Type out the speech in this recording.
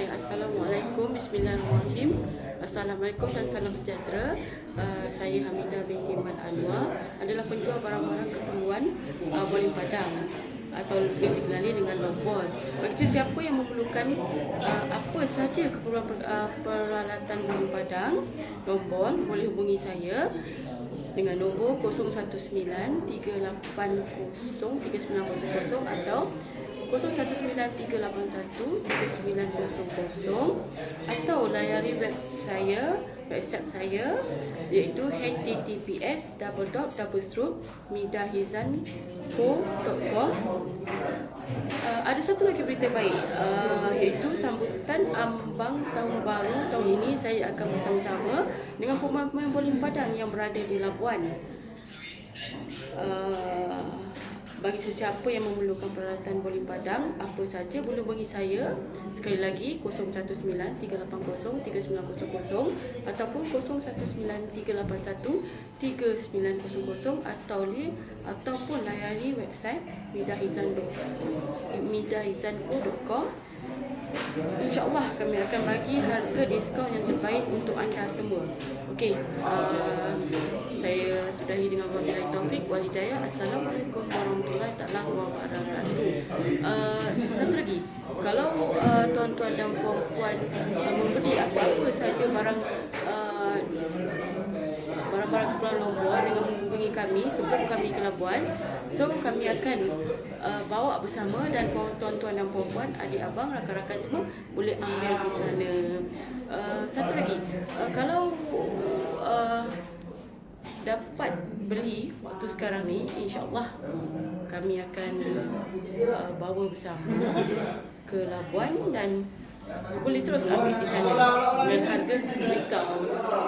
Hai, Assalamualaikum, Bismillahirrahmanirrahim. Assalamualaikum dan salam sejahtera. Uh, Saya Hamidah binti Man Anwar. Adalah penjual barang-barang keperluan uh, Boling Padang Atau lebih dikenali dengan lombol Bagi sesiapa yang memerlukan uh, Apa saja keperluan per, uh, peralatan boling padang Lombol, boleh hubungi saya dengan nombor 019 380 3900 atau 0193813900 atau layari web saya website saya iaitu https double dot double stroke midahizanco.com uh, ada satu lagi berita baik uh, iaitu sambutan ambang tahun baru tahun ini saya akan bersama-sama dengan pemain-pemain bowling padang yang berada di Labuan bagi sesiapa yang memerlukan peralatan bowling padang apa saja boleh bagi saya sekali lagi 0193803900 ataupun 0193813900 atau li, ataupun layari website midahizan.midahizanco.com InsyaAllah kami akan bagi harga diskaun yang terbaik untuk anda semua. Okey, uh, dengan wabillahi taufik wal hidayah. Assalamualaikum warahmatullahi taala wabarakatuh. Uh, satu lagi, kalau uh, tuan-tuan dan puan-puan uh, membeli apa-apa saja barang uh, barang-barang keperluan Labuan dengan menghubungi kami sebelum kami ke Labuan. So kami akan uh, bawa bersama dan tuan-tuan dan puan-puan, adik abang, rakan-rakan semua boleh ambil di sana. Uh, satu lagi, uh, kalau uh, dapat beli waktu sekarang ni, insyaAllah kami akan uh, bawa bersama ke Labuan dan boleh terus ambil di sana dengan harga. Okey.